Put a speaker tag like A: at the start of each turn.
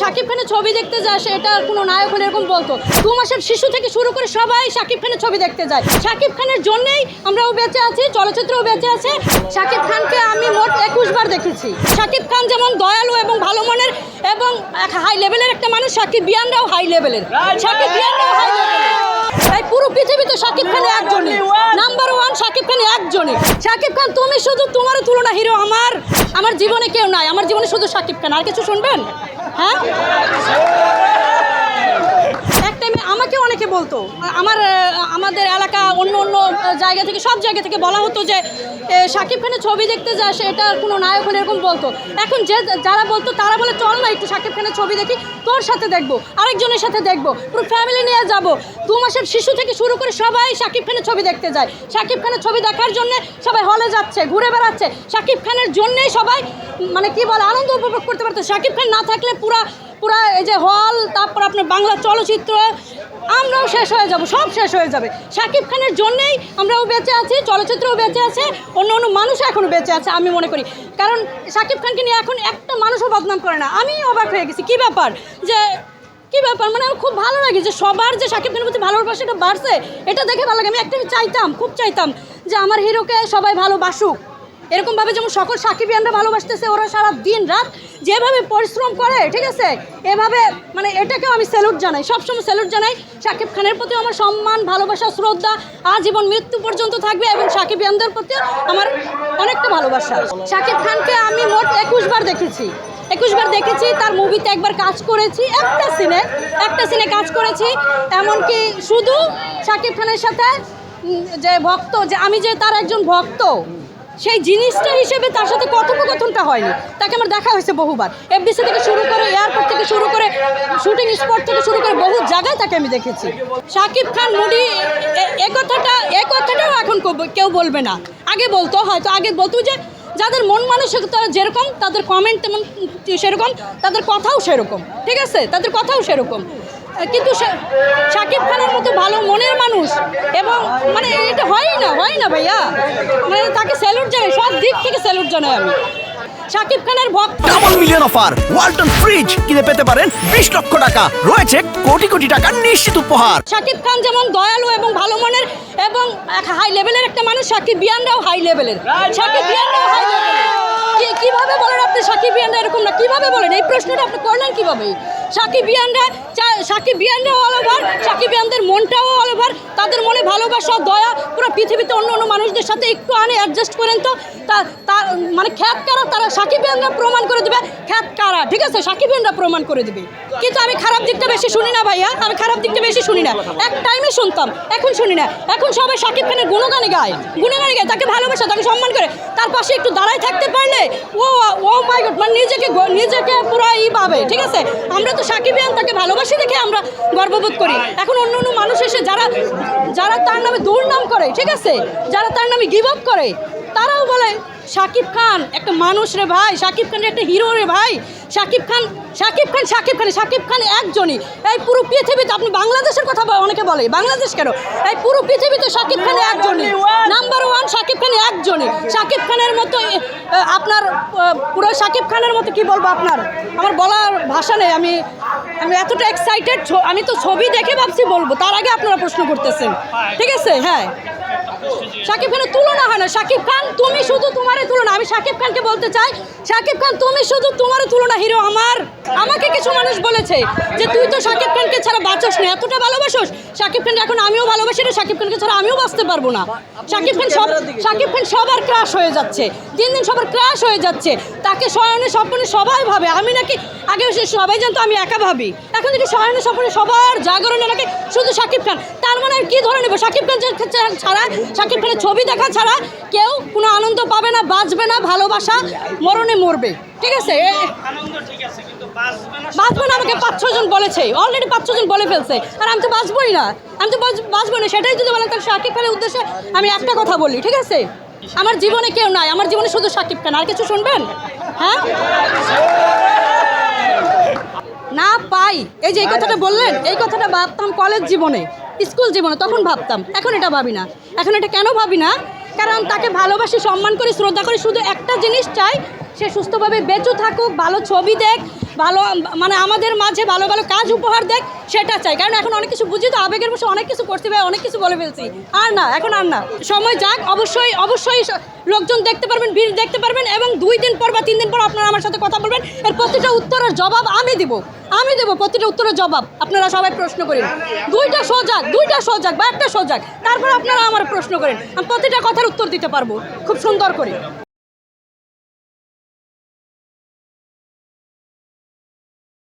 A: শাকিব খানের ছবি দেখতে যায় সেটা কোনো নায়ক হলে এরকম বলতো। দু মাসের শিশু থেকে শুরু করে সবাই শাকিব খানের ছবি দেখতে যায়। শাকিব খানের জন্যই আমরাও বেঁচে আছি, চলচ্চিত্রও বেঁচে আছে। শাকিব খানকে আমি মোট একুশ বার দেখেছি। শাকিব খান যেমন দয়ালু এবং ভালো মনের এবং হাই লেভেলের একটা মানুষ শাকিব বিয়ানরাও হাই লেভেলের শাকিব বিয়ানরাও হাই লেভেলের পুরো পৃথিবীতে শাকিব খান একজনই। নাম্বার ওয়ান শাকিব খান একজনই শাকিব খান, তুমি শুধু তোমার তুলনা, হিরো আমার। আমার জীবনে কেউ নাই, আমার জীবনে শুধু শাকিব খান। আর কিছু শুনবেন? হ্যাঁ? এক টাইমে আমাকে অনেকে বলতো, আমার আমাদের এলাকা অন্য অন্য জায়গা থেকে, সব জায়গা থেকে বলা হতো যে শাকিব খানের ছবি দেখতে যায় সেটা কোনো নায়ক হলে এরকম বলতো। এখন যে, যারা বলতো, তারা বলে, চল না একটু শাকিব খানের ছবি দেখি, তোর সাথে দেখব, আরেকজনের সাথে দেখব, পুরো ফ্যামিলি নিয়ে যাব। দু মাসের শিশু থেকে শুরু করে সবাই শাকিব খানের ছবি দেখতে যায়। শাকিব খানের ছবি দেখার জন্য সবাই হলে যাচ্ছে, ঘুরে বেড়াচ্ছে। শাকিব খানের জন্যেই সবাই মানে কি বলে, আনন্দ উপভোগ করতে পারতো। শাকিব খান না থাকলে পুরা পুরা এই যে হল তারপর আপনার বাংলা চলচ্চিত্র আমরাও শেষ হয়ে যাব, সব শেষ হয়ে যাবে। শাকিব খানের জন্যেই আমরাও বেঁচে আছি, চলচ্চিত্রও বেঁচে আছে, অন্য অন্য মানুষ এখনও বেঁচে আছে, আমি মনে করি। কারণ শাকিব খানকে নিয়ে এখন একটা মানুষও বদনাম করে না, আমি অবাক হয়ে গেছি। কী ব্যাপার? যে, কি ব্যাপার? মানে খুব ভালো লাগে যে সবার যে শাকিব খানের প্রতি ভালোবাসাটা বাড়ছে, এটা দেখে ভালো লাগে। আমি একটা চাইতাম, খুব চাইতাম যে আমার হিরোকে সবাই ভালোবাসুক। এরকমভাবে যেমন সকল সাকিবিয়ানরা ভালোবাসতেছে, ওরা সারা দিন রাত যেভাবে পরিশ্রম করে, ঠিক আছে? এভাবে মানে এটাকেও আমি স্যালুট জানাই, সবসময় স্যালুট জানাই শাকিব খানের প্রতি আমার সম্মান, ভালোবাসা, শ্রদ্ধা, আজীবন মৃত্যু পর্যন্ত থাকবে এবং সাকিবিয়ানদের প্রতি আমার অনেকটা ভালোবাসা। শাকিব খানকে আমি মোট একুশ বার দেখেছি, একুশ বার দেখেছি, তার মুভিতে একবার কাজ করেছি, একটা সিনে একটা সিনে কাজ করেছি, এমনকি শুধু শাকিব খানের সাথে যে ভক্ত, যে আমি যে তার একজন ভক্ত সেই জিনিসটা হিসেবে তার সাথে কথোপকথনটা হয়নি। তাকে আমার দেখা হয়েছে বহুবার। এফডিসি থেকে শুরু করে এয়ারপোর্ট থেকে শুরু করে শুটিং স্পট থেকে শুরু করে বহু জায়গায় তাকে আমি দেখেছি। শাকিব খান, মুডি, এ- কথাটা, এ কথাটাও এখন কেউ- কেউ বলবে না। আগে বলতো, হয়তো আগে বলতো যে যাদের মন মানসিকতা যেরকম, তাদের কমেন্ট তেমন সেরকম, তাদের কথাও সেরকম। ঠিক আছে? তাদের কথাও সেরকম। কিন্তু শাকিব খানের মতো ভালো মনের মানুষ এবং মানে এটা হয় না হয় না ভাইয়া। মানে তাকে স্যালুট জানাই সব দিক থেকে স্যালুট জানাই আমি। শাকিব খানের ভক্ত
B: double million offer Walton fridge কিনে পেতে পারেন বিশ লক্ষ টাকা। রয়েছে কোটি কোটি টাকার নিশ্চিত উপহার।
A: শাকিব খান যেমন দয়ালু এবং ভালো মনের এবং হাই লেভেলের একটা মানুষ শাকিব বিয়ানরাও হাই লেভেলের শাকিব বিয়ানরাও হাই লেভেলের কি- কীভাবে বলেন আপনি সাকিব বিয়ানরা এরকম না? কীভাবে বলেন? এই প্রশ্নটা আপনি করলেন কীভাবে? সাকিব বিয়ানরা চা- সাকিব বিয়ানরাও অল ওভার সাকিব বিয়ানদের মনটাও অল ওভার তাদের মনে ভালোবাসা, দয়া, পুরো পৃথিবীতে অন্য অন্য মানুষদের সাথে একটু আনে অ্যাডজাস্ট করেন তো। তার মানে খ্যাত কারা? তারা সাকিব বিয়ানরা প্রমাণ করে দেবে। খ্যাত কারা? ঠিক আছে, সাকিব বিয়ানরা প্রমাণ করে দেবে। কিন্তু আমি খারাপ দিকটা বেশি শুনি না ভাইয়া, আমি খারাপ দিকটা বেশি শুনি না। এক টাইমে শুনতাম, এখন শুনি না। এখন সবাই সাকিব খানের গুণগানে গায় গুণগানে গায়, তাকে ভালোবাসা, তাকে সম্মান করে। তার পাশে একটু দাঁড়ায় থাকতে পারলে, ও ও মাই গড মানে নিজেকে নিজেকে পুরো ই পাবে, ঠিক আছে? আমরা তো সাকিবিয়ান তাকে ভালোবাসি দেখে আমরা গর্ববোধ করি। এখন অন্য অন্য মানুষ এসে যারা যারা তার নামে দুর্নাম করে ঠিক আছে? যারা তার নামে গিভ আপ করে তারাও বলে শাকিব খান একটা মানুষ রে ভাই শাকিব খান একটা হিরো রে ভাই শাকিব খান শাকিব খান শাকিব খান শাকিব খান একজনই। এই পুরো পৃথিবীতে আপনি বাংলাদেশের কথা অনেকে বলে বাংলাদেশ কেন? এই পুরো পৃথিবীতে শাকিব খান একজনই। শাকিব খান একজনে। সাকিব খানের মতো আপনার পুরো সাকিব খানের মতো কি বলব আপনার? আমার বলার ভাষা নেই, আমি আমি এতটা এক্সাইটেড আমি তো ছবি দেখে ভাবছি বলব, তার আগে আপনারা প্রশ্ন করতেছেন। ঠিক আছে? হ্যাঁ। শাকিব খানের তুলনা হয় না। শাকিব খান, তুমি শুধু তোমারই তুলনা। আমি শাকিব খানকে বলতে চাই শাকিব খান, তুমি শুধু তোমারই তুলনা, হিরো আমার। আমাকে কিছু মানুষ বলেছে যে তুই তো শাকিব খানকে ছাড়া বাঁচস না। এতটা ভালোবাসোস? শাকিব খানকে এখন আমিও ভালোবাসি না শাকিব খানকে ছাড়া আমিও বাঁচতে পারব না। শাকিব খান সব শাকিব খান সবার ক্রাশ হয়ে যাচ্ছে। দিন দিন সবার ক্রাশ হয়ে যাচ্ছে। তাকে শয়নে স্বপ্নে সবাই ভাবে। আমি নাকি আগে সবাই জানতো, আমি একা ভাবি। এখন দেখি শয়নে স্বপ্নে সবার জাগরণে নাকি শুধু শাকিব খান। তার মানে আর কি ধরে নেব? শাকিব খান ছাড়া শাকিব খানের ছবি দেখা ছাড়া কেউ কোনো আনন্দ পাবে না, বাঁচবে না, ভালোবাসা, মরণে মরবে। ঠিক আছে? বাঁচবো না আমাকে পাঁচ ছজন বলেছে। অলরেডি পাঁচ ছজন বলে ফেলছে। আর আমি তো বাঁচবোই না। আমি তো বাঁচ- বাঁচবো না। সেটাই যদি বলেন, তাহলে শাকিব খানের উদ্দেশ্যে আমি একটা কথা বলি, ঠিক আছে? আমার জীবনে কেউ নাই। আমার জীবনে শুধু শাকিব খান। আর কিছু শুনবেন? হ্যাঁ? না পাই। এই যে এই কথাটা বললেন, এই কথাটা ভাবতাম কলেজ জীবনে। স্কুল জীবনে, তখন ভাবতাম, এখন এটা ভাবি না। এখন এটা কেন ভাবি না? কারণ তাকে ভালোবাসি, সম্মান করি, শ্রদ্ধা করি, শুধু একটা জিনিস চাই, সে সুস্থভাবে বেঁচে থাকুক, ভালো ছবি দেখ, ভালো মানে আমাদের মাঝে ভালো ভালো কাজ উপহার দেখ, সেটা চাই। কারণ এখন অনেক কিছু বুঝি তো, আবেগের বসে অনেক কিছু করতে পারে অনেক কিছু বলে ফেলছি। আর না, এখন আর না। সময় যাক, অবশ্যই অবশ্যই লোকজন দেখতে পারবেন, ভিড় দেখতে পারবেন, এবং দুই দিন পর বা তিন দিন পর আপনারা আমার সাথে কথা বলবেন। এর প্রতিটা উত্তরের জবাব আমি দিব। আমি দেবো প্রতিটা উত্তরের জবাব। আপনারা সবাই প্রশ্ন করেন। দুইটা সজাগ, দুইটা সোজাক বা একটা সোজাক তারপর আপনারা আমার প্রশ্ন করেন। আমি প্রতিটা কথার উত্তর দিতে পারব। খুব সুন্দর করে।